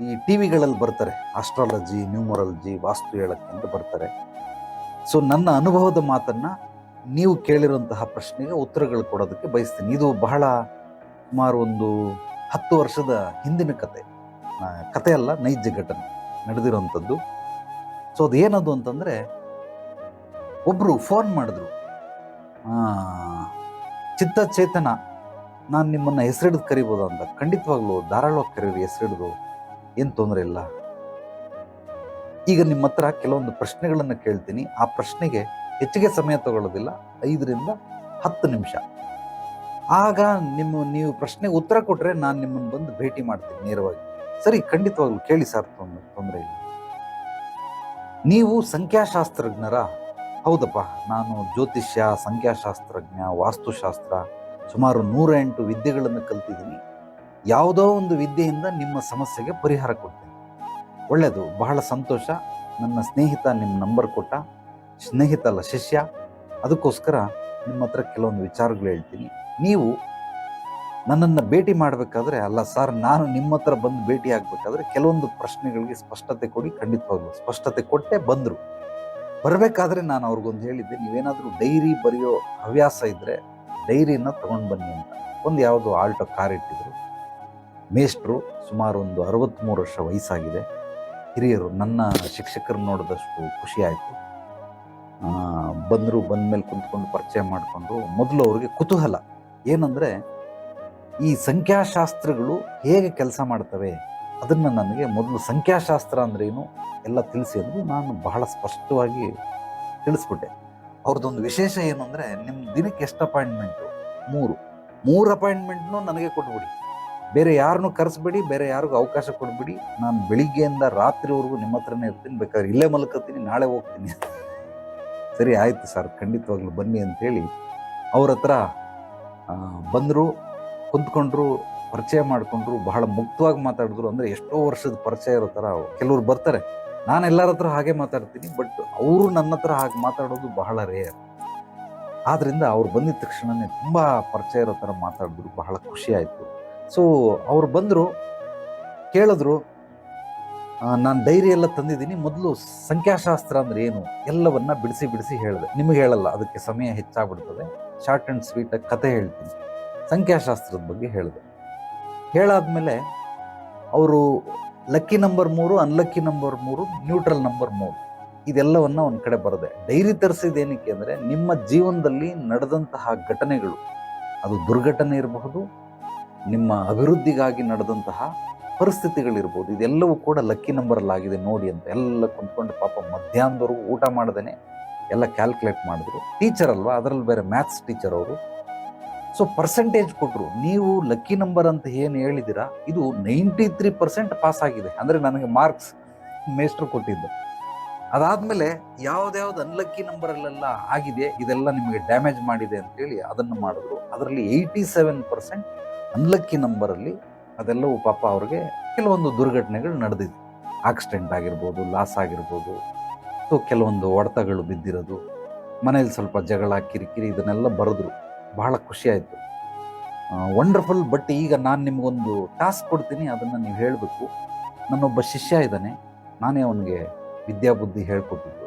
ಈ ಟಿ ವಿಗಳಲ್ಲಿ ಬರ್ತಾರೆ. Astrology numerology ವಾಸ್ತು ಹೇಳಕ್ಕೆ ಅಂತ ಬರ್ತಾರೆ. ಸೊ ನನ್ನ ಅನುಭವದ ಮಾತನ್ನ ನೀವು ಕೇಳಿರುವಂತಹ ಪ್ರಶ್ನೆಗೆ ಉತ್ತರಗಳು ಕೊಡೋದಕ್ಕೆ ಬಯಸ್ತೀನಿ. ಇದು ಬಹಳ ಸುಮಾರು ಒಂದು ಹತ್ತು ವರ್ಷದ ಹಿಂದಿನ ಕತೆ. ಕಥೆಯಲ್ಲ ನೈಜ ಘಟನೆ ನಡೆದಿರುವಂಥದ್ದು. ಸೊ ಅದೇನದು ಅಂತಂದರೆ ಒಬ್ಬರು ಫೋನ್ ಮಾಡಿದ್ರು. ಆ, ಚಿತ್ತ ಚೇತನ ನಾನು ನಿಮ್ಮನ್ನು ಹೆಸರಿಡ್ದು ಕರಿಬೋದು ಅಂತ. ಖಂಡಿತವಾಗ್ಲೂ ಧಾರಾಳವಾಗಿ ಕರೀರಿ ಹೆಸರಿಡ್ದು. ಏನು ತೊಂದರೆ ಇಲ್ಲ. ಈಗ ನಿಮ್ಮ ಹತ್ರ ಕೆಲವೊಂದು ಪ್ರಶ್ನೆಗಳನ್ನು ಕೇಳ್ತೀನಿ. ಆ ಪ್ರಶ್ನೆಗೆ ಹೆಚ್ಚಿಗೆ ಸಮಯ ತಗೊಳ್ಳೋದಿಲ್ಲ. ಐದರಿಂದ ಹತ್ತು ನಿಮಿಷ. ಆಗ ನಿಮ್ಮ, ನೀವು ಪ್ರಶ್ನೆಗೆ ಉತ್ತರ ಕೊಟ್ಟರೆ ನಾನು ನಿಮ್ಮನ್ನು ಬಂದು ಭೇಟಿ ಮಾಡ್ತೀನಿ ನೇರವಾಗಿ. ಸರಿ, ಖಂಡಿತವಾಗ್ಲೂ ಕೇಳಿ ಸರ್ ತೊಂದರೆ ತೊಂದರೆ ಇಲ್ಲ. ನೀವು ಸಂಖ್ಯಾಶಾಸ್ತ್ರಜ್ಞರ, ಹೌದಪ್ಪ, ನಾನು ಜ್ಯೋತಿಷ್ಯ, ಸಂಖ್ಯಾಶಾಸ್ತ್ರಜ್ಞ, ವಾಸ್ತುಶಾಸ್ತ್ರ ಸುಮಾರು ನೂರ ಎಂಟು ವಿದ್ಯೆಗಳನ್ನು ಕಲ್ತಿದ್ದೀನಿ. ಯಾವುದೋ ಒಂದು ವಿದ್ಯೆಯಿಂದ ನಿಮ್ಮ ಸಮಸ್ಯೆಗೆ ಪರಿಹಾರ ಕೊಡ್ತೀನಿ. ಒಳ್ಳೆಯದು, ಬಹಳ ಸಂತೋಷ. ನನ್ನ ಸ್ನೇಹಿತ ನಿಮ್ಮ ನಂಬರ್ ಕೊಟ್ಟ. ಸ್ನೇಹಿತ ಅಲ್ಲ ಶಿಷ್ಯ. ಅದಕ್ಕೋಸ್ಕರ ನಿಮ್ಮ ಹತ್ರ ಕೆಲವೊಂದು ವಿಚಾರಗಳು ಹೇಳ್ತೀನಿ. ನೀವು ನನ್ನನ್ನು ಭೇಟಿ ಮಾಡಬೇಕಾದ್ರೆ, ಅಲ್ಲ ಸರ್, ನಾನು ನಿಮ್ಮ ಹತ್ರ ಬಂದು ಭೇಟಿ ಆಗಬೇಕಾದ್ರೆ ಕೆಲವೊಂದು ಪ್ರಶ್ನೆಗಳಿಗೆ ಸ್ಪಷ್ಟತೆ ಕೊಡಿ. ಖಂಡಿತವಾಗಲು ಸ್ಪಷ್ಟತೆ ಕೊಟ್ಟೆ ಬಂದರು. ಬರಬೇಕಾದ್ರೆ ನಾನು ಅವ್ರಿಗೊಂದು ಹೇಳಿದ್ದೆ, ನೀವೇನಾದರೂ ಡೈರಿ ಬರೆಯೋ ಹವ್ಯಾಸ ಇದ್ದರೆ ಡೈರಿನ ತೊಗೊಂಡು ಬನ್ನಿ ಅಂತ. ಒಂದು ಯಾವುದೋ ಆಲ್ಟೋ ಕಾರ್ ಇಟ್ಟಿದ್ರು. ಮೇಷ್ಟ್ರು ಸುಮಾರು ಒಂದು ಅರವತ್ತ್ಮೂರು ವರ್ಷ ವಯಸ್ಸಾಗಿದೆ. ಹಿರಿಯರು, ನನ್ನ ಶಿಕ್ಷಕರು ನೋಡಿದಷ್ಟು ಖುಷಿ ಆಯಿತು. ಬಂದರು ಬಂದ ಮೇಲೆ ಕುಂತ್ಕೊಂಡು ಪರಿಚಯ ಮಾಡಿಕೊಂಡು ಮೊದಲು ಅವ್ರಿಗೆ ಕುತೂಹಲ. ಏನಂದರೆ, ಈ ಸಂಖ್ಯಾಶಾಸ್ತ್ರಗಳು ಹೇಗೆ ಕೆಲಸ ಮಾಡ್ತವೆ? ಅದನ್ನು ನನಗೆ ಮೊದಲು ಸಂಖ್ಯಾಶಾಸ್ತ್ರ ಅಂದ್ರೇನು ಎಲ್ಲ ತಿಳಿಸಿ ಅಂದರು ನಾನು ಬಹಳ ಸ್ಪಷ್ಟವಾಗಿ ತಿಳಿಸ್ಬಿಟ್ಟೆ ಅವ್ರದ್ದೊಂದು ವಿಶೇಷ ಏನು ಅಂದರೆ ನಿಮ್ಮ ದಿನಕ್ಕೆ ಎಷ್ಟು ಅಪಾಯಿಂಟ್ಮೆಂಟು? ಮೂರು. ಮೂರು ಅಪಾಯಿಂಟ್ಮೆಂಟ್ನೂ ನನಗೆ ಕೊಟ್ಬಿಡಿ. ಬೇರೆ ಯಾರನ್ನೂ ಕರೆಸ್ಬೇಡಿ, ಬೇರೆ ಯಾರಿಗೂ ಅವಕಾಶ ಕೊಡಬೇಡಿ. ನಾನು ಬೆಳಿಗ್ಗೆಯಿಂದ ರಾತ್ರಿವರೆಗೂ ನಿಮ್ಮ ಹತ್ರನೇ ಇರ್ತೀನಿ. ಬೇಕಾದ್ರೆ ಇಲ್ಲೇ ಮಲ್ಕೋತೀನಿ ನಾಳೆ ಹೋಗ್ತೀನಿ. ಸರಿ, ಆಯಿತು ಸರ್. ಖಂಡಿತವಾಗ್ಲೂ ಬನ್ನಿ ಅಂತೇಳಿ ಅವ್ರ ಹತ್ರ ಬಂದರು, ಕುಂತ್ಕೊಂಡ್ರು, ಪರಿಚಯ ಮಾಡಿಕೊಂಡ್ರು, ಬಹಳ ಮುಕ್ತವಾಗಿ ಮಾತಾಡಿದ್ರು. ಅಂದರೆ ಎಷ್ಟೋ ವರ್ಷದ ಪರಿಚಯ ಇರೋ ಥರ ಕೆಲವ್ರು ಬರ್ತಾರೆ. ನಾನು ಎಲ್ಲರ ಹತ್ರ ಹಾಗೆ ಮಾತಾಡ್ತೀನಿ, ಬಟ್ ಅವರು ನನ್ನ ಹತ್ರ ಹಾಗೆ ಮಾತಾಡೋದು ಬಹಳ ರೇರ್ ಆದ್ದರಿಂದ ಅವ್ರು ಬಂದಿದ ತಕ್ಷಣನೇ ತುಂಬ ಪರಿಚಯ ಇರೋ ಥರ ಮಾತಾಡಿದ್ರು ಬಹಳ ಖುಷಿ ಆಯಿತು. ಸೊ ಅವ್ರು ಬಂದರು, ಕೇಳಿದ್ರು ನಾನು ಡೈರಿ ಎಲ್ಲ ತಂದಿದ್ದೀನಿ. ಮೊದಲು ಸಂಖ್ಯಾಶಾಸ್ತ್ರ ಅಂದ್ರೆ ಏನು? ಎಲ್ಲವನ್ನ ಬಿಡಿಸಿ ಬಿಡಿಸಿ ಹೇಳಿದೆ. ನಿಮಗೆ ಹೇಳಲ್ಲ. ಅದಕ್ಕೆ ಸಮಯ ಹೆಚ್ಚಾಗ್ಬಿಡ್ತದೆ. ಶಾರ್ಟ್ ಆ್ಯಂಡ್ ಸ್ವೀಟಾಗಿ ಕತೆ ಹೇಳ್ತೀನಿ. ಸಂಖ್ಯಾಶಾಸ್ತ್ರದ ಬಗ್ಗೆ ಹೇಳಿದೆ. ಹೇಳಾದ್ಮೇಲೆ ಅವರು ಲಕ್ಕಿ ನಂಬರ್ ಮೂರು ಅನ್ಲಕ್ಕಿ ನಂಬರ್ ಮೂರು ನ್ಯೂಟ್ರಲ್ ನಂಬರ್ ಮೂರು, ಇದೆಲ್ಲವನ್ನ ಒಂದು ಕಡೆ ಬರದೆ. ಡೈರಿ ತರಿಸಿದೇನಕ್ಕೆ ಅಂದರೆ, ನಿಮ್ಮ ಜೀವನದಲ್ಲಿ ನಡೆದಂತಹ ಘಟನೆಗಳು. ಅದು ದುರ್ಘಟನೆ ಇರಬಹುದು ನಿಮ್ಮ ಅಭಿವೃದ್ಧಿಗಾಗಿ ನಡೆದಂತಹ ಪರಿಸ್ಥಿತಿಗಳಿರ್ಬೋದು. ಇದೆಲ್ಲವೂ ಕೂಡ ಲಕ್ಕಿ ನಂಬರಲ್ಲಾಗಿದೆ ನೋಡಿ ಅಂತ. ಎಲ್ಲ ಕುಂತ್ಕೊಂಡು ಪಾಪ ಮಧ್ಯಾಹ್ನದವರೆಗೂ ಊಟ ಮಾಡ್ದೇ ಎಲ್ಲ ಕ್ಯಾಲ್ಕುಲೇಟ್ ಮಾಡಿದ್ರು. ಟೀಚರ್ ಅಲ್ವಾ? ಅದರಲ್ಲಿ ಬೇರೆ ಮ್ಯಾಥ್ಸ್ ಟೀಚರ್ ಅವರು. ಸೊ ಪರ್ಸೆಂಟೇಜ್ ಕೊಟ್ಟರು ನೀವು ಲಕ್ಕಿ ನಂಬರ್ ಅಂತ ಏನು ಹೇಳಿದ್ದೀರಾ ಇದು ನೈಂಟಿ ತ್ರೀ ಪರ್ಸೆಂಟ್ ಪಾಸ್ ಆಗಿದೆ. ಅಂದರೆ ನನಗೆ ಮಾರ್ಕ್ಸ್ ಮೇಸ್ಟ್ರು ಕೊಟ್ಟಿದ್ದು. ಅದಾದಮೇಲೆ ಯಾವುದ್ಯಾವ್ದು ಅನ್ಲಕ್ಕಿ ನಂಬರಲ್ಲೆಲ್ಲ ಆಗಿದೆ, ಇದೆಲ್ಲ ನಿಮಗೆ ಡ್ಯಾಮೇಜ್ ಮಾಡಿದೆ ಅಂತೇಳಿ ಅದನ್ನು ಮಾಡಿದ್ರು. ಅದರಲ್ಲಿ ಏಯ್ಟಿ ಸೆವೆನ್ ಪರ್ಸೆಂಟ್ ಅನ್ಲಕ್ಕಿ ನಂಬರಲ್ಲಿ ಅದೆಲ್ಲವೂ ಪಾಪ ಅವ್ರಿಗೆ ಕೆಲವೊಂದು ದುರ್ಘಟನೆಗಳು ನಡೆದಿದೆ. ಆಕ್ಸಿಡೆಂಟ್ ಆಗಿರ್ಬೋದು ಲಾಸ್ ಆಗಿರ್ಬೋದು ಸೊ ಕೆಲವೊಂದು ಒಡೆತಗಳು ಬಿದ್ದಿರೋದು, ಮನೇಲಿ ಸ್ವಲ್ಪ ಜಗಳ, ಕಿರಿಕಿರಿ ಇದನ್ನೆಲ್ಲ ಬರೆದ್ರು. ಬಹಳ ಖುಷಿ ಆಯಿತು. ವಂಡರ್ಫುಲ್ ಬಟ್ ಈಗ ನಾನು ನಿಮಗೊಂದು ಟಾಸ್ಕ್ ಕೊಡ್ತೀನಿ, ಅದನ್ನು ನೀವು ಹೇಳಬೇಕು. ನನ್ನೊಬ್ಬ ಶಿಷ್ಯ ಇದ್ದಾನೆ, ನಾನೇ ಅವನಿಗೆ ವಿದ್ಯಾಬುದ್ಧಿ ಹೇಳ್ಕೊಟ್ಟಿದ್ದು.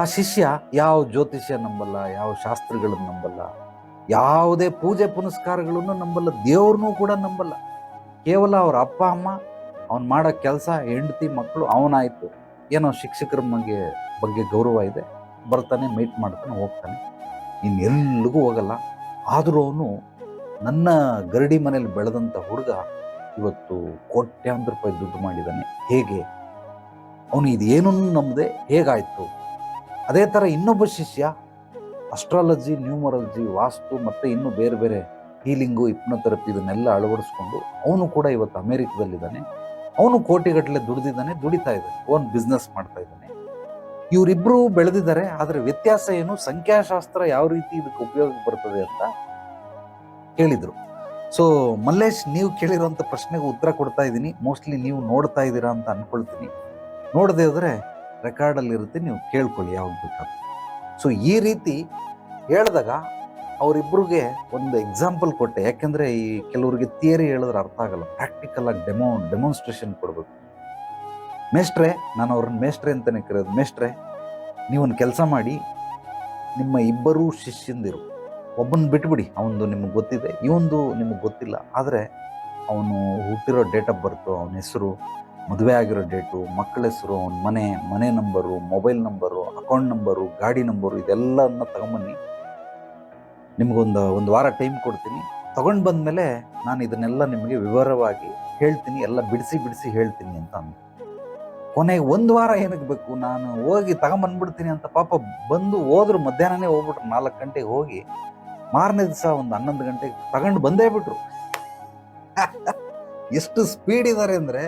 ಆ ಶಿಷ್ಯ ಯಾವ ಜ್ಯೋತಿಷ್ಯ ನಂಬಲ್ಲ, ಯಾವ ಶಾಸ್ತ್ರಗಳನ್ನು ನಂಬಲ್ಲ ಯಾವುದೇ ಪೂಜೆ ಪುನಸ್ಕಾರಗಳನ್ನು ನಂಬಲ್ಲ, ದೇವ್ರನ್ನೂ ಕೂಡ ನಂಬಲ್ಲ. ಕೇವಲ ಅವ್ರ ಅಪ್ಪ, ಅಮ್ಮ, ಅವ್ನು ಮಾಡೋ ಕೆಲಸ, ಹೆಂಡತಿ ಮಕ್ಕಳು ಅವನಾಯಿತು. ಏನೋ ಶಿಕ್ಷಕರ ಬಗ್ಗೆ ಬಗ್ಗೆ ಗೌರವ ಇದೆ, ಬರ್ತಾನೆ ಮೀಟ್ ಮಾಡ್ತಾನೆ, ಹೋಗ್ತಾನೆ. ಇನ್ನೆಲ್ಲಿಗೂ ಹೋಗಲ್ಲ. ಆದರೂ ಅವನು ನನ್ನ ಗರಡಿ ಮನೇಲಿ ಬೆಳೆದಂಥ ಹುಡುಗ ಇವತ್ತು ಕೋಟ್ಯಾಂತರ ರೂಪಾಯಿ ದುಡ್ಡು ಮಾಡಿದ್ದಾನೆ. ಹೇಗೆ? ಅವನು ಇದೇನೂ ನಂಬದೆ ಹೇಗಾಯಿತು? ಅದೇ ಥರ ಇನ್ನೊಬ್ಬ ಶಿಷ್ಯ ಅಸ್ಟ್ರಾಲಜಿ ನ್ಯೂಮರಾಲಜಿ ವಾಸ್ತು ಮತ್ತು ಇನ್ನೂ ಬೇರೆ ಬೇರೆ ಹೀಲಿಂಗು ಹಿಪ್ನೋಥೆರಪಿ ಇದನ್ನೆಲ್ಲ ಅಳವಡಿಸ್ಕೊಂಡು ಅವನು ಕೂಡ ಇವತ್ತು ಅಮೇರಿಕದಲ್ಲಿದ್ದಾನೆ. ಅವನು ಕೋಟಿಗಟ್ಟಲೆ ದುಡಿದಿದ್ದಾನೆ, ದುಡಿತಾ ಇದ್ದಾನೆ ಓನ್ ಬಿಸ್ನೆಸ್ ಮಾಡ್ತಾ ಇದ್ದಾನೆ. ಇವರಿಬ್ಬರು ಬೆಳೆದಿದ್ದಾರೆ, ಆದರೆ ವ್ಯತ್ಯಾಸ ಏನು? ಸಂಖ್ಯಾಶಾಸ್ತ್ರ ಯಾವ ರೀತಿ ಇದಕ್ಕೆ ಉಪಯೋಗಕ್ಕೆ ಬರ್ತದೆ ಅಂತ ಕೇಳಿದರು. ಸೊ ಮಲ್ಲೇಶ್, ನೀವು ಕೇಳಿರೋಂಥ ಪ್ರಶ್ನೆಗೆ ಉತ್ತರ ಕೊಡ್ತಾ ಇದ್ದೀನಿ. ಮೋಸ್ಟ್ಲಿ ನೀವು ನೋಡ್ತಾ ಇದ್ದೀರಾ ಅಂತ ಅಂದ್ಕೊಳ್ತೀನಿ ನೋಡದೇ ಹೋದರೆ ರೆಕಾರ್ಡಲ್ಲಿರುತ್ತೆ ನೀವು ಕೇಳ್ಕೊಳ್ಳಿ ಯಾವಾಗ ಬೇಕಾದ್ರೆ. ಸೊ ಈ ರೀತಿ ಹೇಳಿದಾಗ ಅವರಿಬ್ಬರಿಗೆ ಒಂದು ಎಕ್ಸಾಂಪಲ್ ಕೊಟ್ಟೆ. ಯಾಕೆಂದರೆ ಈ ಕೆಲವರಿಗೆ ಥಿಯರಿ ಹೇಳಿದ್ರೆ ಅರ್ಥ ಆಗಲ್ಲ. ಪ್ರಾಕ್ಟಿಕಲ್ ಆಗಿ ಡೆಮೋ ಡೆಮಾನ್ಸ್ಟ್ರೇಷನ್ ಕೊಡಬೇಕು. ಮೇಷ್ಟ್ರೆ, ನಾನು ಅವ್ರನ್ನ ಮೇಷ್ಟ್ರೆ ಅಂತಲೇ ಕರೆಯೋದು. ಮೇಷ್ಟ್ರೆ, ನೀವೊಂದು ಕೆಲಸ ಮಾಡಿ, ನಿಮ್ಮ ಇಬ್ಬರೂ ಶಿಷ್ಯಂದಿರು. ಒಬ್ಬನ ಬಿಟ್ಬಿಡಿ. ಅವನದು ನಿಮಗೆ ಗೊತ್ತಿದೆ. ಇವೊಂದು ನಿಮಗೆ ಗೊತ್ತಿಲ್ಲ. ಆದರೆ ಅವನು ಹುಟ್ಟಿರೋ ಡೇಟ್ ಆಫ್ ಬರ್ತು ಅವನ ಹೆಸರು, ಮದುವೆ ಆಗಿರೋ ಡೇಟು ಮಕ್ಕಳ ಹೆಸರು, ಅವನ ಮನೆ ಮನೆ number mobile number account number, ಗಾಡಿ ನಂಬರು ಇದೆಲ್ಲನ್ನ ತಗೊಂಬನ್ನಿ ನಿಮಗೊಂದು, ಒಂದು ವಾರ ಟೈಮ್ ಕೊಡ್ತೀನಿ. ತಗೊಂಡು ಬಂದಮೇಲೆ ನಾನು ಇದನ್ನೆಲ್ಲ ನಿಮಗೆ ವಿವರವಾಗಿ ಹೇಳ್ತೀನಿ, ಎಲ್ಲ ಬಿಡಿಸಿ ಬಿಡಿಸಿ ಹೇಳ್ತೀನಿ ಅಂತ ಅಂದ. ಕೊನೆಗೆ ಒಂದು ವಾರ ಏನಕ್ಕೆ ಬೇಕು? ನಾನು ಹೋಗಿ ತಗೊಂಬಂದ್ಬಿಡ್ತೀನಿ ಅಂತ ಪಾಪ ಬಂದು ಹೋದ್ರು ಮಧ್ಯಾಹ್ನನೇ ಹೋಗ್ಬಿಟ್ರು, ನಾಲ್ಕು ಗಂಟೆಗೆ ಹೋಗಿ. ಮಾರನೇ ದಿವಸ ಒಂದು ಹನ್ನೊಂದು ಗಂಟೆಗೆ ತಗೊಂಡು ಬಂದೇ ಬಿಟ್ರು. ಎಷ್ಟು ಸ್ಪೀಡ್ ಇದ್ದಾರೆ ಅಂದರೆ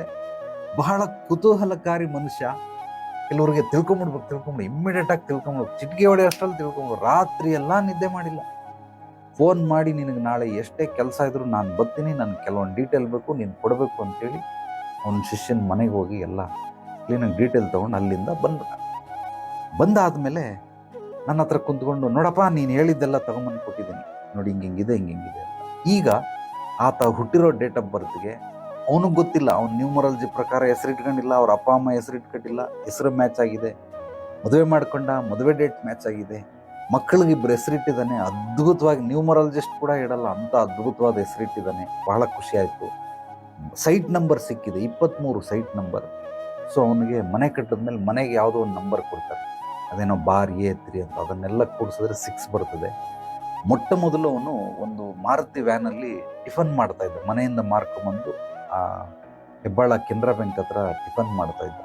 ಬಹಳ ಕುತೂಹಲಕಾರಿ ಮನುಷ್ಯ. ಕೆಲವರಿಗೆ ತಿಳ್ಕೊಂಬಿಡ್ಬೇಕು, ತಿಳ್ಕೊಂಬಿಡು. ಇಮ್ಮಿಡಿಯೇಟ್ ಆಗಿ ತಿಳ್ಕೊಂಬಿಡ್ಬೇಕು ಚಿಟ್ಕೆ ಹೊಡೆ ಅಷ್ಟರಲ್ಲಿ ತಿಳ್ಕೊಂಬಿಡು. ರಾತ್ರಿ ಎಲ್ಲ ನಿದ್ದೆ ಮಾಡಿಲ್ಲ. ಫೋನ್ ಮಾಡಿ ನಿನಗೆ ನಾಳೆ ಎಷ್ಟೇ ಕೆಲಸ ಇದ್ರು ನಾನು ಬರ್ತೀನಿ ನನಗೆ ಕೆಲವೊಂದು ಡೀಟೇಲ್ ಬೇಕು, ನೀನು ಕೊಡಬೇಕು ಅಂತೇಳಿ ಅವನ ಶಿಷ್ಯನ ಮನೆಗೆ ಹೋಗಿ ಎಲ್ಲ ಕ್ಲೀನಾಗಿ ಡೀಟೇಲ್ ತೊಗೊಂಡು ಅಲ್ಲಿಂದ ಬಂದ್ಬಿಟ್ಟ. ಬಂದಾದಮೇಲೆ ನನ್ನ ಹತ್ರ ಕುಂತ್ಕೊಂಡು, ನೋಡಪ್ಪ, ನೀನು ಹೇಳಿದ್ದೆಲ್ಲ ತಗೊಂಬಂದು ಕೊಟ್ಟಿದ್ದೀನಿ. ನೋಡಿ ಹಿಂಗೆ ಹಿಂಗಿದೆ ಹಿಂಗೆ ಹಿಂಗಿದೆ ಈಗ ಆತ ಹುಟ್ಟಿರೋ ಡೇಟ್ ಆಫ್ ಬರ್ತ್ಗೆ ಅವನಿಗೆ ಗೊತ್ತಿಲ್ಲ, ಅವ್ನು ನ್ಯೂಮರಾಲಜಿ ಪ್ರಕಾರ ಹೆಸರಿಟ್ಕೊಂಡಿಲ್ಲ ಅವ್ರ ಅಪ್ಪ, ಅಮ್ಮ ಹೆಸರಿಟ್ಕೊಂಡಿಲ್ಲ ಹೆಸರು ಮ್ಯಾಚ್ ಆಗಿದೆ. ಮದುವೆ ಮಾಡ್ಕೊಂಡ, ಮದುವೆ ಡೇಟ್ ಮ್ಯಾಚ್ ಆಗಿದೆ. ಮಕ್ಕಳಿಗೆ ಇಬ್ಬರು ಹೆಸರಿಟ್ಟಿದ್ದಾನೆ ಅದ್ಭುತವಾಗಿ ನ್ಯೂಮರಾಲಜಿಸ್ಟ್ ಕೂಡ ಇಡಲ್ಲ ಅಂತ ಅದ್ಭುತವಾದ ಹೆಸರಿಟ್ಟಿದ್ದಾನೆ ಬಹಳ ಖುಷಿ ಆಯಿತು. ಸೈಟ್ ನಂಬರ್ ಸಿಕ್ಕಿದೆ ಇಪ್ಪತ್ತ್ಮೂರು ಸೈಟ್ ನಂಬರ್ ಸೊ ಅವನಿಗೆ ಮನೆ ಕಟ್ಟಿದ್ಮೇಲೆ ಮನೆಗೆ ಯಾವುದೋ ಒಂದು ನಂಬರ್ ಕೊಡ್ತಾರೆ. ಅದೇನೋ ಬಾರ್ ಎ ತ್ರೀ ಅಂತ, ಅದನ್ನೆಲ್ಲ ಕೂಡಿಸಿದ್ರೆ ಸಿಕ್ಸ್ ಬರ್ತದೆ. ಮೊಟ್ಟ ಮೊದಲು ಅವನು ಒಂದು ಮಾರುತಿ ವ್ಯಾನಲ್ಲಿ ಟಿಫನ್ ಮಾಡ್ತಾ ಇದ್ದ, ಮನೆಯಿಂದ ಮಾರ್ಕೊಂಬಂದು ಆ ಹೆಬ್ಬಾಳ ಕೆನರಾ ಬ್ಯಾಂಕ್ ಹತ್ರ ಟಿಫನ್ ಮಾಡ್ತಾ ಇದ್ದ.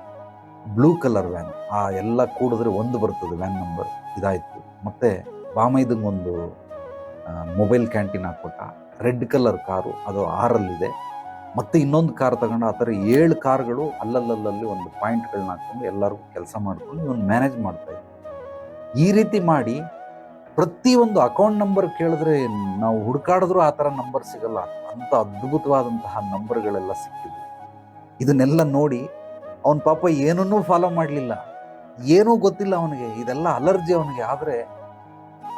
Blue colour van. ಆ ಎಲ್ಲ ಕೂಡಿದ್ರೆ ಒಂದು ಬರ್ತದೆ ವ್ಯಾನ್ ನಂಬರ್. ಇದಾಯಿತು. ಮತ್ತು ಬಾಮೈದಂಗೊಂದು mobile canteen ಹಾಕ್ಕೊಟ್ಟ. Red colour car. ಅದು ಆರಲ್ಲಿದೆ. ಮತ್ತೆ ಇನ್ನೊಂದು ಕಾರ್ ತಗೊಂಡು ಆ ಥರ ಏಳು ಕಾರ್ಗಳು ಅಲ್ಲಲ್ಲಲ್ಲಿ ಒಂದು ಪಾಯಿಂಟ್ಗಳನ್ನ ಹಾಕ್ಕೊಂಡು ಎಲ್ಲರಿಗೂ ಕೆಲಸ ಮಾಡ್ಕೊಂಡು ಇವನು ಮ್ಯಾನೇಜ್ ಮಾಡ್ತಾ ಇದ್ದ. ಈ ರೀತಿ ಮಾಡಿ ಪ್ರತಿಯೊಂದು ಅಕೌಂಟ್ ನಂಬರ್ ಕೇಳಿದ್ರೆ ನಾವು ಹುಡುಕಾಡಿದ್ರೂ ಆ ಥರ ನಂಬರ್ ಸಿಗಲ್ಲ. ಅಂತ ಅದ್ಭುತವಾದಂತಹ ನಂಬರ್ಗಳೆಲ್ಲ ಸಿಕ್ಕಿದ್ವು. ಇದನ್ನೆಲ್ಲ ನೋಡಿ ಅವನ ಪಾಪ ಏನನ್ನೂ ಫಾಲೋ ಮಾಡಲಿಲ್ಲ. ಏನೂ ಗೊತ್ತಿಲ್ಲ ಅವನಿಗೆ. ಇದೆಲ್ಲ ಅಲರ್ಜಿ ಅವನಿಗೆ. ಆದರೆ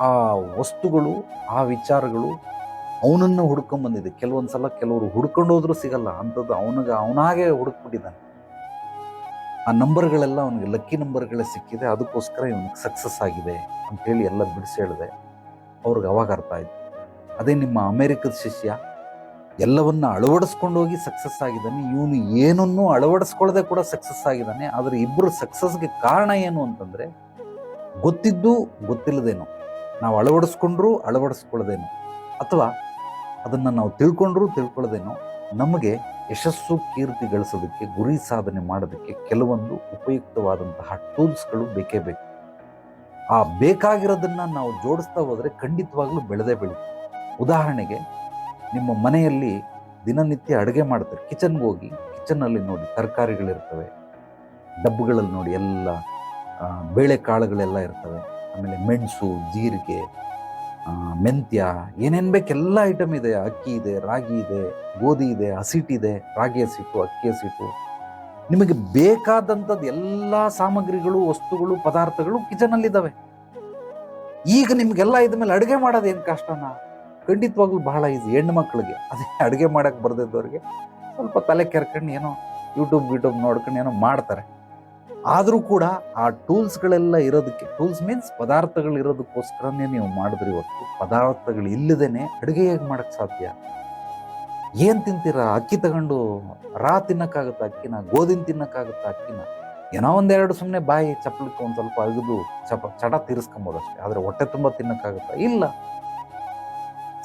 ಆ ವಸ್ತುಗಳು, ಆ ವಿಚಾರಗಳು ಅವನನ್ನು ಹುಡ್ಕೊಂಬಂದಿದೆ. ಕೆಲವೊಂದು ಸಲ ಕೆಲವರು ಹುಡ್ಕೊಂಡು ಹೋದ್ರೂ ಸಿಗಲ್ಲ. ಅಂಥದ್ದು ಅವನಿಗೆ, ಅವನಾಗೆ ಹುಡುಕ್ಬಿಟ್ಟಿದ್ದಾನೆ. ಆ ನಂಬರ್ಗಳೆಲ್ಲ ಅವನಿಗೆ ಲಕ್ಕಿ ನಂಬರ್ಗಳೇ ಸಿಕ್ಕಿದೆ, ಅದಕ್ಕೋಸ್ಕರ ಇವನಿಗೆ ಸಕ್ಸಸ್ ಆಗಿದೆ ಅಂತೇಳಿ ಎಲ್ಲ ಬಿಡಿಸಿ ಹೇಳಿದೆ. ಅವ್ರಿಗೆ ಅವಾಗ ಅರ್ಥ ಆಯಿತು. ಅದೇ ನಿಮ್ಮ ಅಮೇರಿಕದ ಶಿಷ್ಯ, ಎಲ್ಲವನ್ನ ಅಳವಡಿಸ್ಕೊಂಡು ಹೋಗಿ ಸಕ್ಸಸ್ ಆಗಿದ್ದಾನೆ, ಇವನು ಏನನ್ನೂ ಅಳವಡಿಸ್ಕೊಳ್ಳದೆ ಕೂಡ ಸಕ್ಸಸ್ ಆಗಿದ್ದಾನೆ, ಆದರೆ ಇಬ್ಬರು ಸಕ್ಸಸ್ಗೆ ಕಾರಣ ಏನು ಅಂತಂದರೆ, ಗೊತ್ತಿದ್ದು ಗೊತ್ತಿಲ್ಲದೇನೋ. ನಾವು ಅಳವಡಿಸ್ಕೊಂಡ್ರೂ ಅಳವಡಿಸ್ಕೊಳ್ಳದೇನೋ. ಅಥವಾ ಅದನ್ನು ನಾವು ತಿಳ್ಕೊಂಡ್ರೂ ತಿಳ್ಕೊಳ್ಳೋದೇನೋ. ನಮಗೆ ಯಶಸ್ಸು ಕೀರ್ತಿ ಗಳಿಸೋದಕ್ಕೆ, ಗುರಿ ಸಾಧನೆ ಮಾಡೋದಕ್ಕೆ ಕೆಲವೊಂದು ಉಪಯುಕ್ತವಾದಂತಹ ಟೂಲ್ಸ್ಗಳು ಬೇಕೇ ಬೇಕು. ಆ ಬೇಕಾಗಿರೋದನ್ನು ನಾವು ಜೋಡಿಸ್ತಾ ಹೋದರೆ ಖಂಡಿತವಾಗ್ಲೂ ಬೆಳೆದೇ ಬೆಳೀತೀವಿ ಉದಾಹರಣೆಗೆ, ನಿಮ್ಮ ಮನೆಯಲ್ಲಿ ದಿನನಿತ್ಯ ಅಡುಗೆ ಮಾಡ್ತಾರೆ. ಕಿಚನ್ಗೆ ಹೋಗಿ ಕಿಚನ್ನಲ್ಲಿ ನೋಡಿ ತರಕಾರಿಗಳಿರ್ತವೆ ಡಬ್ಬಗಳಲ್ಲಿ ನೋಡಿ ಎಲ್ಲ ಬೇಳೆಕಾಳುಗಳೆಲ್ಲ ಇರ್ತವೆ. ಆಮೇಲೆ ಮೆಣಸು, ಜೀರಿಗೆ ಮೆಂತ್ಯ, ಏನೇನು ಬೇಕೆಲ್ಲ ಐಟಮ್ ಇದೆ. ಅಕ್ಕಿ ಇದೆ, ರಾಗಿ ಇದೆ, ಗೋಧಿ ಇದೆ ಹಸಿಟ್ಟಿದೆ ರಾಗಿ ಹಸಿಟ್ಟು ಅಕ್ಕಿ ಹಸಿಟ್ಟು ನಿಮಗೆ ಬೇಕಾದಂಥದ್ದು ಎಲ್ಲ ಸಾಮಗ್ರಿಗಳು, ವಸ್ತುಗಳು, ಪದಾರ್ಥಗಳು ಕಿಚನಲ್ಲಿದ್ದಾವೆ ಈಗ ನಿಮ್ಗೆಲ್ಲ ಇದ್ಮೇಲೆ ಅಡುಗೆ ಮಾಡೋದು ಏನು ಕಷ್ಟನಾ? ಖಂಡಿತವಾಗ್ಲೂ ಬಹಳ ಈಸಿ ಹೆಣ್ಣು ಮಕ್ಕಳಿಗೆ ಅದೇ ಅಡುಗೆ ಮಾಡಕ್ಕೆ ಬರ್ದಿದ್ದವ್ರಿಗೆ ಸ್ವಲ್ಪ ತಲೆ ಕೆರ್ಕೊಂಡು ಏನೋ ಯೂಟ್ಯೂಬ್ ಯೂಟ್ಯೂಬ್ ನೋಡ್ಕೊಂಡು ಏನೋ ಮಾಡ್ತಾರೆ. ಆದರೂ ಕೂಡ ಆ ಟೂಲ್ಸ್ಗಳೆಲ್ಲ ಇರೋದಕ್ಕೆ, ಟೂಲ್ಸ್ ಮೀನ್ಸ್ ಪದಾರ್ಥಗಳು ಇರೋದಕ್ಕೋಸ್ಕರನೇ ನೀವು ಮಾಡಿದ್ರಿ ಇವತ್ತು ಪದಾರ್ಥಗಳು ಇಲ್ಲದೇನೆ ಅಡುಗೆ ಹೇಗೆ ಮಾಡೋಕ್ಕೆ ಸಾಧ್ಯ. ಏನು ತಿಂತೀರಾ? ಅಕ್ಕಿ ತಗೊಂಡು ರಾ ತಿನ್ನೋಕ್ಕಾಗುತ್ತಾ ಅಕ್ಕಿನ? ಗೋಧಿನ ತಿನ್ನೋಕ್ಕಾಗುತ್ತಾ ಅಕ್ಕಿನ? ಏನೋ ಒಂದೆರಡು ಸುಮ್ಮನೆ ಬಾಯಿ ಚಪ್ಪಲಕ್ಕೆ ಒಂದು ಸ್ವಲ್ಪ ಅಗದು, ಚಪ, ಚಟ ತೀರಿಸ್ಕೊಬೋದು ಅಷ್ಟೇ ಆದರೆ ಹೊಟ್ಟೆ ತುಂಬ ತಿನ್ನೋಕ್ಕಾಗುತ್ತಾ? ಇಲ್ಲ.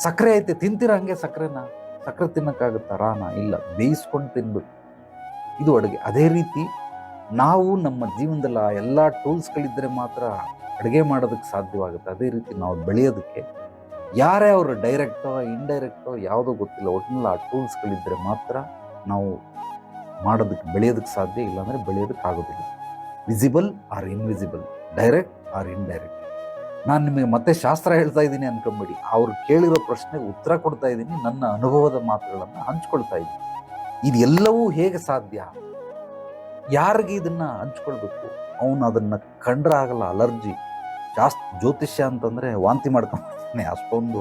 ಸಕ್ಕರೆ ಐತೆ, ತಿಂತೀರ ಹಂಗೆ ಸಕ್ಕರೆನ? ಸಕ್ಕರೆ ತಿನ್ನೋಕ್ಕಾಗುತ್ತಾ? ರಾನ? ಇಲ್ಲ. ಬೇಯಿಸ್ಕೊಂಡು ತಿನ್ಬೇಕು. ಇದು ಅಡುಗೆ. ಅದೇ ರೀತಿ ನಾವು ನಮ್ಮ ಜೀವನದಲ್ಲಿ ಆ ಎಲ್ಲ ಟೂಲ್ಸ್ಗಳಿದ್ದರೆ ಮಾತ್ರ ಅಡುಗೆ ಮಾಡೋದಕ್ಕೆ ಸಾಧ್ಯವಾಗುತ್ತೆ. ಅದೇ ರೀತಿ ನಾವು ಬೆಳೆಯೋದಕ್ಕೆ ಯಾರೇ ಅವರು ಡೈರೆಕ್ಟೋ ಇಂಡೈರೆಕ್ಟೋ ಯಾವುದೋ ಗೊತ್ತಿಲ್ಲ ಒಟ್ಟಿನಲ್ಲಿ ಆ ಟೂಲ್ಸ್ಗಳಿದ್ದರೆ ಮಾತ್ರ ನಾವು ಮಾಡೋದಕ್ಕೆ, ಬೆಳೆಯೋದಕ್ಕೆ ಸಾಧ್ಯ ಇಲ್ಲಾಂದರೆ ಬೆಳೆಯೋದಕ್ಕೆ ಆಗೋದಿಲ್ಲ. Visible or invisible, direct or indirect ನಾನು ನಿಮಗೆ ಮತ್ತೆ ಶಾಸ್ತ್ರ ಹೇಳ್ತಾ ಇದ್ದೀನಿ ಅನ್ಕೊಂಬೇಡಿ. ಅವ್ರು ಕೇಳಿರೋ ಪ್ರಶ್ನೆಗೆ ಉತ್ತರ ಕೊಡ್ತಾ ಇದ್ದೀನಿ, ನನ್ನ ಅನುಭವದ ಮಾತುಗಳನ್ನು ಹಂಚ್ಕೊಳ್ತಾ ಇದ್ದೀನಿ. ಇದೆಲ್ಲವೂ ಹೇಗೆ ಸಾಧ್ಯ? ಯಾರಿಗೆ ಇದನ್ನು ಹಂಚ್ಕೊಳ್ಬೇಕು? ಅವನು ಅದನ್ನು ಕಂಡ್ರೆ ಆಗಲ್ಲ, ಅಲರ್ಜಿ. ಜಾಸ್ತಿ ಜ್ಯೋತಿಷ್ಯ ಅಂತಂದರೆ ವಾಂತಿ ಮಾಡ್ಕೊಂಡು ಮಾಡ್ತಾನೆ ಅಷ್ಟೊಂದು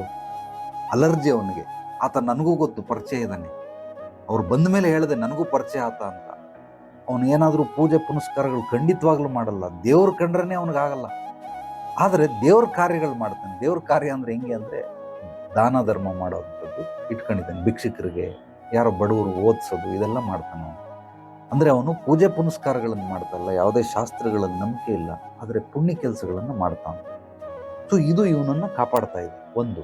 ಅಲರ್ಜಿ ಅವನಿಗೆ. ಆತ ನನಗೂ ಗೊತ್ತು, ಪರಿಚಯ ಇದ್ದಾನೆ ಅವ್ರು ಬಂದ ಮೇಲೆ ಹೇಳಿದೆ, ನನಗೂ ಪರಿಚಯ ಆತ ಅಂತ. ಅವನು ಏನಾದರೂ ಪೂಜೆ ಪುನಸ್ಕಾರಗಳು ಖಂಡಿತವಾಗ್ಲೂ ಮಾಡಲ್ಲ. ದೇವ್ರ ಕಂಡ್ರೇ ಅವನಿಗಾಗಲ್ಲ ಆದರೆ ದೇವ್ರ ಕಾರ್ಯಗಳು ಮಾಡ್ತಾನೆ. ದೇವ್ರ ಕಾರ್ಯ ಅಂದರೆ ಹೆಂಗೆ ಅಂದರೆ ದಾನ ಧರ್ಮ ಮಾಡೋವಂಥದ್ದು. ಇಟ್ಕೊಂಡಿದ್ದಾನೆ ಭಿಕ್ಷುಕರಿಗೆ. ಯಾರೋ ಬಡವರು ಓದಿಸೋದು, ಇದೆಲ್ಲ ಮಾಡ್ತಾನೆ ಅಂದರೆ ಅವನು ಪೂಜೆ ಪುನಸ್ಕಾರಗಳನ್ನು ಮಾಡ್ತಲ್ಲ ಯಾವುದೇ ಶಾಸ್ತ್ರಗಳಲ್ಲಿ ನಂಬಿಕೆ ಇಲ್ಲ, ಆದರೆ ಪುಣ್ಯ ಕೆಲಸಗಳನ್ನು ಮಾಡ್ತಾನೆ. ಸೊ ಇದು ಇವನನ್ನು ಕಾಪಾಡ್ತಾ ಇದೆ, ಒಂದು.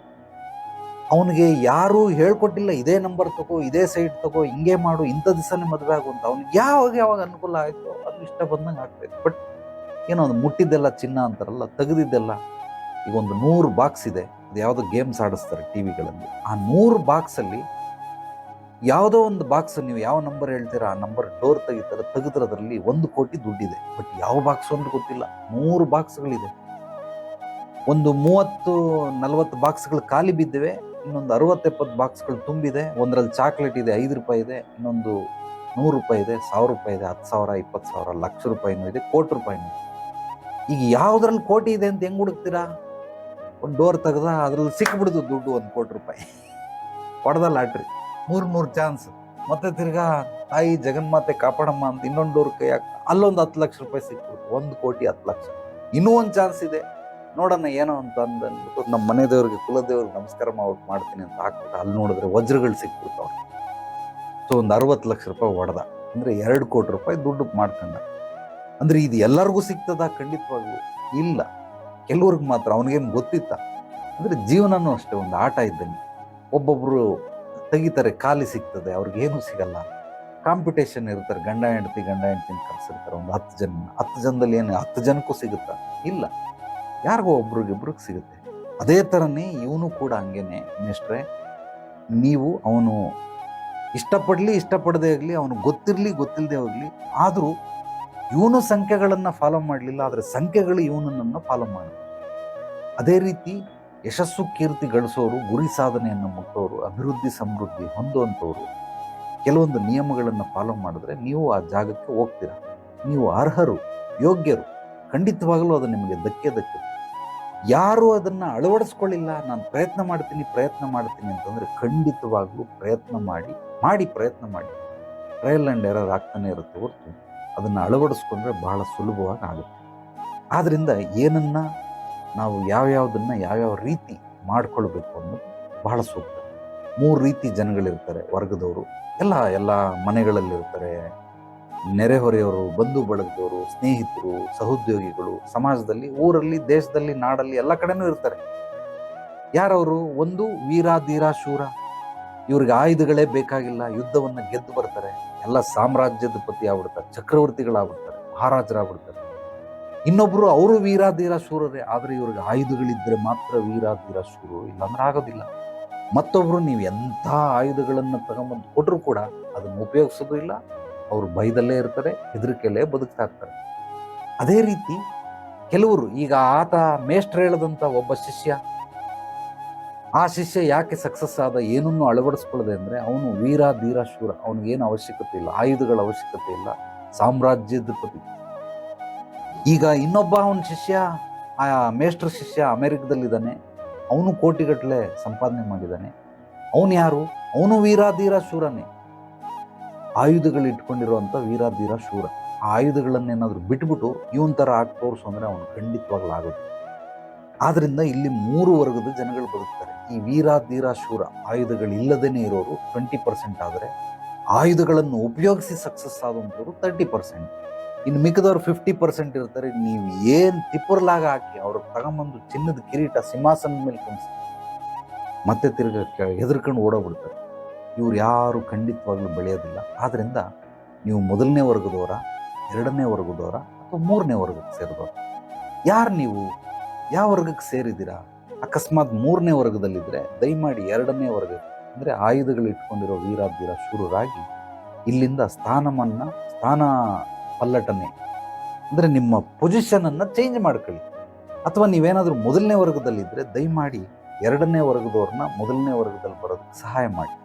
ಅವನಿಗೆ ಯಾರೂ ಹೇಳ್ಕೊಟ್ಟಿಲ್ಲ, ಇದೇ ನಂಬರ್ ತಗೋ, ಇದೇ ಸೈಟ್ ತಗೋ, ಹಿಂಗೆ ಮಾಡು, ಇಂಥ ದಿವಸನೇ ಮದುವೆ ಆಗು ಅಂತ. ಅವ್ನಿಗೆ ಯಾವಾಗ ಯಾವಾಗ ಅನುಕೂಲ ಆಯಿತು, ಅದು ಇಷ್ಟ ಬಂದಂಗೆ ಆಗ್ತಾಯಿತ್ತು ಬಟ್ ಏನೋ ಒಂದು ಮುಟ್ಟಿದ್ದೆಲ್ಲ ಚಿನ್ನ ಅಂತಾರಲ್ಲ, ತೆಗೆದಿದ್ದೆಲ್ಲ, ಈಗ ಒಂದು ನೂರು ಬಾಕ್ಸ್ ಇದೆ. ಅದು ಯಾವುದೋ ಗೇಮ್ಸ್ ಆಡಿಸ್ತಾರೆ ಟಿ ವಿಗಳಲ್ಲಿ ಆ ನೂರು ಬಾಕ್ಸಲ್ಲಿ ಯಾವುದೋ ಒಂದು ಬಾಕ್ಸ್ ನೀವು ಯಾವ ನಂಬರ್ ಹೇಳ್ತೀರಾ, ಆ ನಂಬರ್ ಡೋರ್ ತೆಗಿತಾರೆ ತೆಗೆದ್ರೆ ಅದರಲ್ಲಿ ಒಂದು ಕೋಟಿ ದುಡ್ಡಿದೆ. ಬಟ್ ಯಾವ ಬಾಕ್ಸ್ ಅಂತ ಗೊತ್ತಿಲ್ಲ. ಮೂರು ಬಾಕ್ಸ್ಗಳಿದೆ ಒಂದು ಮೂವತ್ತು, ನಲವತ್ತು ಬಾಕ್ಸ್ಗಳು ಖಾಲಿ ಬಿದ್ದಿವೆ. ಇನ್ನೊಂದು ಅರವತ್ತೆಪ್ಪತ್ತು ಬಾಕ್ಸ್ಗಳು ತುಂಬಿದೆ. ಒಂದರಲ್ಲಿ ಚಾಕ್ಲೇಟ್ ಇದೆ, ಐದು ರೂಪಾಯಿ ಇದೆ. ಇನ್ನೊಂದು ನೂರು ರೂಪಾಯಿ ಇದೆ, ಸಾವಿರ ರೂಪಾಯಿ ಇದೆ, ಹತ್ತು ಸಾವಿರ, ಇಪ್ಪತ್ತು ಸಾವಿರ, ಲಕ್ಷ ರೂಪಾಯಿನೂ ಇದೆ, ಕೋಟಿ ರೂಪಾಯಿನೂ ಇದೆ. ಈಗ ಯಾವುದ್ರಲ್ಲಿ ಕೋಟಿ ಇದೆ ಅಂತ ಹೆಂಗ್ ಹುಡುಕ್ತೀರಾ? ಒಂದು ಡೋರ್ ತೆಗೆದ, ಅದ್ರಲ್ಲಿ ಸಿಕ್ಬಿಡ್ದು ದುಡ್ಡು ಒಂದು ಕೋಟಿ ರೂಪಾಯಿ. ಹೊಡೆದ ಲಾಟ್ರಿ. ಮೂರು ಮೂರು ಚಾನ್ಸ್ ಮತ್ತೆ ತಿರ್ಗಾ ತಾಯಿ ಜಗನ್ಮಾತೆ ಕಾಪಾಡಮ್ಮ ಅಂತ ಇನ್ನೊಂದು ಡೋರ್ ಕೈ ಅಲ್ಲೊಂದು ಹತ್ತು ಲಕ್ಷ ರೂಪಾಯಿ ಸಿಕ್ಬಿಡ್ತು ಒಂದು ಕೋಟಿ ಹತ್ತು ಲಕ್ಷ. ಇನ್ನೂ ಒಂದು ಚಾನ್ಸ್ ಇದೆ. ನೋಡೋಣ ಏನೋ ಅಂತ ಅಂದ್ಬಿಟ್ಟು ನಮ್ಮ ಮನೆ ದೇವ್ರಿಗೆ ಕುಲದೇವ್ರಿಗೆ ನಮಸ್ಕಾರ ಮಾಡ್ಬಿಟ್ಟು ಮಾಡ್ತೀನಿ ಅಂತ ಹಾಕ್ಬಿಟ್ಟು ಅಲ್ಲಿ ನೋಡಿದ್ರೆ ವಜ್ರಗಳು ಸಿಕ್ಬಿಡ್ತಾವ ಸೊ ಒಂದು ಅರವತ್ತು ಲಕ್ಷ ರೂಪಾಯಿ ಹೊಡೆದ ಅಂದರೆ ಎರಡು ಕೋಟಿ ರೂಪಾಯಿ ದುಡ್ಡು ಮಾಡ್ಕೊಂಡ. ಅಂದರೆ ಇದು ಎಲ್ಲರಿಗೂ ಸಿಗ್ತದ? ಖಂಡಿತವಾಗ್ಲೂ ಇಲ್ಲ. ಕೆಲವ್ರಿಗೆ ಮಾತ್ರ ಅವನಿಗೇನು ಗೊತ್ತಿತ್ತ? ಅಂದರೆ ಜೀವನನೂ ಅಷ್ಟೇ, ಒಂದು ಆಟ ಇದ್ದಂಗೆ. ಒಬ್ಬೊಬ್ರು ತೆಗಿತಾರೆ, ಖಾಲಿ ಸಿಗ್ತದೆ, ಅವ್ರಿಗೇನು ಸಿಗಲ್ಲ. ಕಾಂಪಿಟೇಷನ್ ಇರ್ತಾರೆ, ಗಂಡ ಹೆಂಡತಿ, ಗಂಡ ಹೆಂಡತಿನ ಕರೆಸಿರ್ತಾರೆ ಒಂದು ಹತ್ತು ಜನ. ಹತ್ತು ಜನದಲ್ಲಿ ಏನು ಹತ್ತು ಜನಕ್ಕೂ ಸಿಗುತ್ತಾ? ಇಲ್ಲ. ಯಾರಿಗೋ ಒಬ್ರಿಗಿಬ್ರಿಗೆ ಸಿಗುತ್ತೆ. ಅದೇ ಥರನೇ ಇವನು ಕೂಡ ಹಂಗೇನೆ ಮಿಸ್ಟ್ರೆ ನೀವು ಅವನು ಇಷ್ಟಪಡಲಿ, ಇಷ್ಟಪಡದೆ ಆಗಲಿ ಅವನು ಗೊತ್ತಿರಲಿ ಗೊತ್ತಿಲ್ಲದೆ ಹೋಗಲಿ, ಆದರೂ ಇವನು ಸಂಖ್ಯೆಗಳನ್ನು ಫಾಲೋ ಮಾಡಲಿಲ್ಲ, ಆದರೆ ಸಂಖ್ಯೆಗಳು ಇವನನ್ನು ಫಾಲೋ ಮಾಡಿ ಅದೇ ರೀತಿ ಯಶಸ್ಸು ಕೀರ್ತಿ ಗಳಿಸೋರು, ಗುರಿ ಸಾಧನೆಯನ್ನು ಮುಟ್ಟೋರು, ಅಭಿವೃದ್ಧಿ ಸಮೃದ್ಧಿ ಹೊಂದುವಂಥವ್ರು. ಕೆಲವೊಂದು ನಿಯಮಗಳನ್ನು ಫಾಲೋ ಮಾಡಿದ್ರೆ ನೀವು ಆ ಜಾಗಕ್ಕೆ ಹೋಗ್ತೀರ? ನೀವು ಅರ್ಹರು, ಯೋಗ್ಯರು, ಖಂಡಿತವಾಗಲೂ ಅದು ನಿಮಗೆ ಧಕ್ಕೆ ಧಕ್ಕೆ. ಯಾರು ಅದನ್ನು ಅಳವಡಿಸ್ಕೊಳ್ಳಿಲ್ಲ, ನಾನು ಪ್ರಯತ್ನ ಮಾಡ್ತೀನಿ ಪ್ರಯತ್ನ ಮಾಡ್ತೀನಿ ಅಂತಂದರೆ ಖಂಡಿತವಾಗಲೂ ಪ್ರಯತ್ನ ಮಾಡಿ ಮಾಡಿ ಪ್ರಯತ್ನ ಮಾಡಿ. ಟ್ರಯಲ್ ಆ್ಯಂಡ್ ಎರರ್ ಆಗ್ತಾನೆ ಇರುತ್ತೆ ಹೊರತು. ಅದನ್ನು ಅಳವಡಿಸ್ಕೊಂಡ್ರೆ ಬಹಳ ಸುಲಭವಾಗಿ ಆಗುತ್ತೆ. ಆದ್ದರಿಂದ ಏನನ್ನ ನಾವು ಯಾವ್ಯಾವುದನ್ನು ಯಾವ್ಯಾವ ರೀತಿ ಮಾಡಿಕೊಳ್ಬೇಕು ಅನ್ನೋದು ಬಹಳ ಸೂಕ್ತ. ಮೂರು ರೀತಿ ಜನಗಳಿರ್ತಾರೆ, ವರ್ಗದವರು. ಎಲ್ಲ ಎಲ್ಲ ಮನೆಗಳಲ್ಲಿರ್ತಾರೆ. ನೆರೆಹೊರೆಯವರು, ಬಂಧು ಬಳಗದವರು, ಸ್ನೇಹಿತರು, ಸಹೋದ್ಯೋಗಿಗಳು, ಸಮಾಜದಲ್ಲಿ, ಊರಲ್ಲಿ, ದೇಶದಲ್ಲಿ, ನಾಡಲ್ಲಿ ಎಲ್ಲ ಕಡೆನೂ ಇರ್ತಾರೆ. ಯಾರವರು? ಒಂದು ವೀರ ಧೀರ ಶೂರ. ಇವ್ರಿಗೆ ಆಯುಧಗಳೇ ಬೇಕಾಗಿಲ್ಲ, ಯುದ್ಧವನ್ನು ಗೆದ್ದು ಬರ್ತಾರೆ. ಎಲ್ಲ ಸಾಮ್ರಾಜ್ಯದ ಪತಿ ಆಗ್ಬಿಡ್ತಾರೆ, ಚಕ್ರವರ್ತಿಗಳಾಗ್ಬಿಡ್ತಾರೆ, ಮಹಾರಾಜರಾಗ್ಬಿಡ್ತಾರೆ. ಇನ್ನೊಬ್ರು ಅವರು ವೀರಾಧೀರ ಶೂರರೇ ಆದರೆ ಇವ್ರಿಗೆ ಆಯುಧಗಳಿದ್ದರೆ ಮಾತ್ರ ವೀರಾಧೀರ ಶೂರರು ಇಲ್ಲಾಂದ್ರೆ ಆಗೋದಿಲ್ಲ. ಮತ್ತೊಬ್ಬರು ನೀವು ಎಂಥ ಆಯುಧಗಳನ್ನು ತಗೊಂಬಂದು ಕೊಟ್ಟರು ಕೂಡ ಅದನ್ನು ಉಪಯೋಗಿಸೋದು ಇಲ್ಲ, ಅವರು ಭಯದಲ್ಲೇ ಇರ್ತಾರೆ, ಹೆದರಿಕೆಯಲ್ಲೇ ಬದುಕ್ತಾ ಇರ್ತಾರೆ. ಅದೇ ರೀತಿ ಕೆಲವರು, ಈಗ ಆತ ಮೇಷ್ಟ್ರ ಹೇಳದಂಥ ಒಬ್ಬ ಶಿಷ್ಯ, ಆ ಶಿಷ್ಯ ಯಾಕೆ ಸಕ್ಸಸ್ ಆದ, ಏನನ್ನು ಅಳವಡಿಸ್ಕೊಳ್ಳದೆ ಅಂದರೆ ಅವನು ವೀರ ಧೀರ ಶೂರ, ಅವನಿಗೇನು ಅವಶ್ಯಕತೆ ಇಲ್ಲ, ಆಯುಧಗಳ ಅವಶ್ಯಕತೆ ಇಲ್ಲ, ಸಾಮ್ರಾಜ್ಯದ ಪತಿ ಈಗ ಇನ್ನೊಬ್ಬ ಅವನ ಶಿಷ್ಯ, ಆ ಮೇಸ್ಟರ್ ಶಿಷ್ಯ ಅಮೆರಿಕದಲ್ಲಿದ್ದಾನೆ. ಅವನು ಕೋಟಿಗಟ್ಟಲೆ ಸಂಪಾದನೆ ಮಾಡಿದ್ದಾನೆ. ಅವನು ಯಾರು? ಅವನು ವೀರಾಧೀರ ಶೂರನೇ. ಆಯುಧಗಳು ಇಟ್ಕೊಂಡಿರುವಂಥ ವೀರಾಧೀರ ಶೂರ. ಆ ಆಯುಧಗಳನ್ನೇನಾದರೂ ಬಿಟ್ಬಿಟ್ಟು ಇವನ್ ಥರ ಆಗಿ ತೋರಿಸು ಅಂದರೆ ಅವನು ಖಂಡಿತವಾಗ್ಲೂ ಆದ್ದರಿಂದ ಇಲ್ಲಿ ಮೂರು ವರ್ಗದ ಜನಗಳು ಬದುಕ್ತಾರೆ. ಈ ವೀರಾಧೀರ ಶೂರ ಆಯುಧಗಳಿಲ್ಲದೇನೆ ಇರೋರು ಟ್ವೆಂಟಿ ಪರ್ಸೆಂಟ್ ಆದರೆ, ಆಯುಧಗಳನ್ನು ಉಪಯೋಗಿಸಿ ಸಕ್ಸಸ್ ಆದಂಥವ್ರು ತರ್ಟಿ ಪರ್ಸೆಂಟ್ ಇನ್ನು ಮಿಕ್ಕದವ್ರು ಫಿಫ್ಟಿ ಪರ್ಸೆಂಟ್ ಇರ್ತಾರೆ. ನೀವು ಏನು ತಿಪ್ಪರ್ಲಾಗ ಹಾಕಿ ಅವ್ರು ತಗೊಂಬಂದು ಚಿನ್ನದ ಕಿರೀಟ ಸಿಂಹಾಸನದ ಮೇಲೆ ಕುಣಿಸ್ತಾರೆ ಮತ್ತೆ ತಿರ್ಗ ಹೆದರ್ಕೊಂಡು ಓಡೋಗ್ಬಿಡ್ತಾರೆ. ಇವ್ರು ಯಾರು ಖಂಡಿತವಾಗ್ಲೂ ಬೆಳೆಯೋದಿಲ್ಲ. ಆದ್ದರಿಂದ ನೀವು ಮೊದಲನೇ ವರ್ಗದವರ, ಎರಡನೇ ವರ್ಗದವರ ಅಥವಾ ಮೂರನೇ ವರ್ಗಕ್ಕೆ ಸೇರಿದವರು. ಯಾರು ನೀವು? ಯಾವ ವರ್ಗಕ್ಕೆ ಸೇರಿದ್ದೀರಾ ಅಕಸ್ಮಾತ್ ಮೂರನೇ ವರ್ಗದಲ್ಲಿದ್ದರೆ ದಯಮಾಡಿ ಎರಡನೇ ವರ್ಗ, ಅಂದರೆ ಆಯುಧಗಳು ಇಟ್ಕೊಂಡಿರೋ ವೀರಾಧೀರ ಶೂರರಾಗಿ ಇಲ್ಲಿಂದ ಸ್ಥಾನಮಾನ, ಸ್ಥಾನ ಪಲ್ಲಟನೆ. ಅಂದರೆ ನಿಮ್ಮ ಪೊಸಿಷನನ್ನು ಚೇಂಜ್ ಮಾಡ್ಕೊಳ್ಳಿ. ಅಥವಾ ನೀವೇನಾದರೂ ಮೊದಲನೇ ವರ್ಗದಲ್ಲಿದ್ದರೆ ದಯಮಾಡಿ ಎರಡನೇ ವರ್ಗದವ್ರನ್ನ ಮೊದಲನೇ ವರ್ಗದಲ್ಲಿ ಬರೋದಕ್ಕೆ ಸಹಾಯ ಮಾಡಿ.